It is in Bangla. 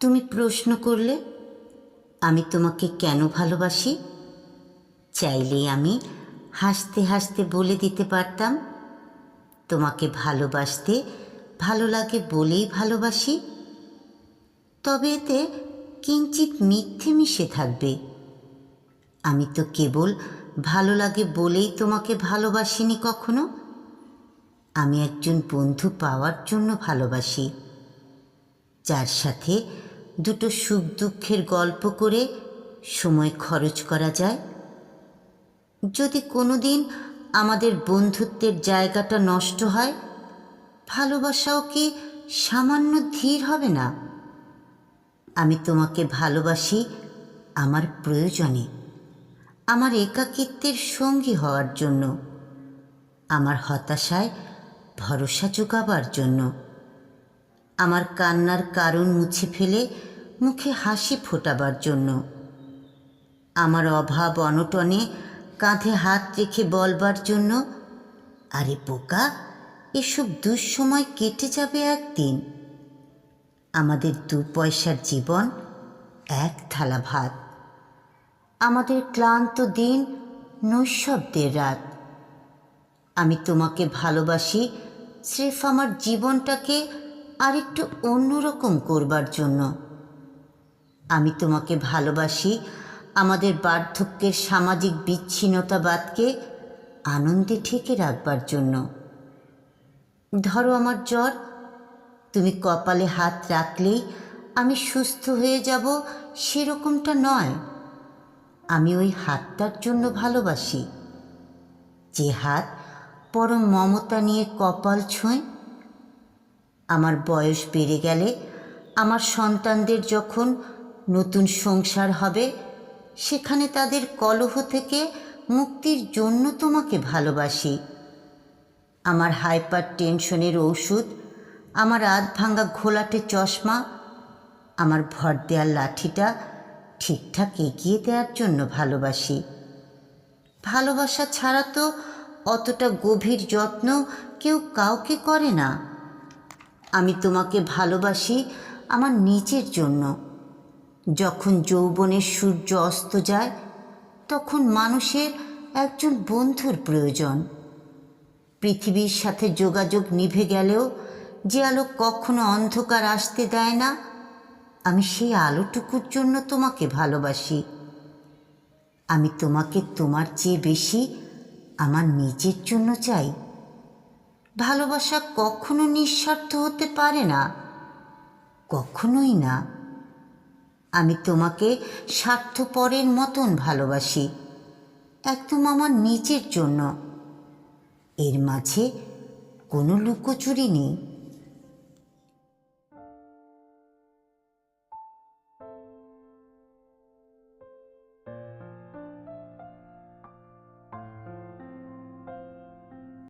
তুমি প্রশ্ন করলে, আমি তোমাকে কেন ভালোবাসি? চাইলেই আমি হাসতে হাসতে বলে দিতে পারতাম। তোমাকে ভালোবাসতে ভালো লাগে বলেই ভালোবাসি। তবে এতে কিঞ্চিত মিথ্যে মিশে থাকবে। আমি তো কেবল ভালো লাগে বলেই তোমাকে ভালোবাসিনি কখনো। আমি একজন বন্ধু পাওয়ার জন্য ভালোবাসি। যার সাথে দুটো সুখ দুঃখের গল্প করে সময় খরচ করা যায়। যদি কোনো দিন আমাদের বন্ধুত্বের জায়গাটা নষ্ট হয়, ভালোবাসাও কি সামান্য ধীর হবে না? আমি তোমাকে ভালোবাসি আমার প্রয়োজনে, আমার একাকিত্বের সঙ্গী হওয়ার জন্য, আমার হতাশায় ভরসা যোগাবার জন্য, আমার কান্নার কারণ মুছে ফেলে মুখে হাসি ফোটাবার জন্য। আমার অভাব অনটনে কাঁধে হাত রেখে বলবার জন্য, আরে বোকা, এসব দুঃসময় কেটে যাবে একদিন। আমাদের দু পয়সার জীবন, এক থালা ভাত। আমাদের ক্লান্ত দিন, নৈশব্দের রাত। আমি তোমাকে ভালোবাসি, স্রেফ আমার জীবনটাকে আরেকটু অন্যরকম করবার জন্য। আমি তোমাকে ভালোবাসি। আমাদের বার্ধক্যের সামাজিক বিচ্ছিন্নতাবাদকে আনন্দে ঠেকে রাখবার জন্য। ধরো আমার জ্বর। তুমি কপালে হাত রাখলেই আমি সুস্থ হয়ে যাব, সেরকমটা নয়। আমি ওই হাতটার জন্য ভালোবাসি। যে হাত পরম মমতা নিয়ে কপাল ছোঁয়, আমার বয়স বেড়ে গেলে আমার সন্তানদের যখন নতুন সংসার হবে, সেখানে তাদের কলহ থেকে মুক্তির জন্য তোমাকে ভালোবাসি। আমার হাইপার টেনশনের ওষুধ, আমার আধ ভাঙা ঘোলাটে চশমা, আমার ভর দেওয়ার লাঠিটা ঠিকঠাক এগিয়ে দেওয়ার জন্য ভালোবাসি। ভালোবাসা ছাড়া তো অতটা গভীর যত্ন কেউ কাউকে করে না। আমি তোমাকে ভালোবাসি আমার নিজের জন্য। যখন যৌবনের সূর্য অস্ত যায়, তখন মানুষের একজন বন্ধুর প্রয়োজন। পৃথিবীর সাথে যোগাযোগ নিভে গেলেও যে আলো কখনো অন্ধকার আসতে দেয় না, আমি সেই আলোটুকুর জন্য তোমাকে ভালোবাসি। আমি তোমাকে তোমার চেয়ে বেশি আমার নিজের জন্য চাই। ভালোবাসা কখনো নিঃস্বার্থ হতে পারে না, কখনোই না। আমি তোমাকে স্বার্থপরের মতন ভালোবাসি একদম আমার নিজের জন্য। এর মাঝে কোনো লুকোচুরি নেই।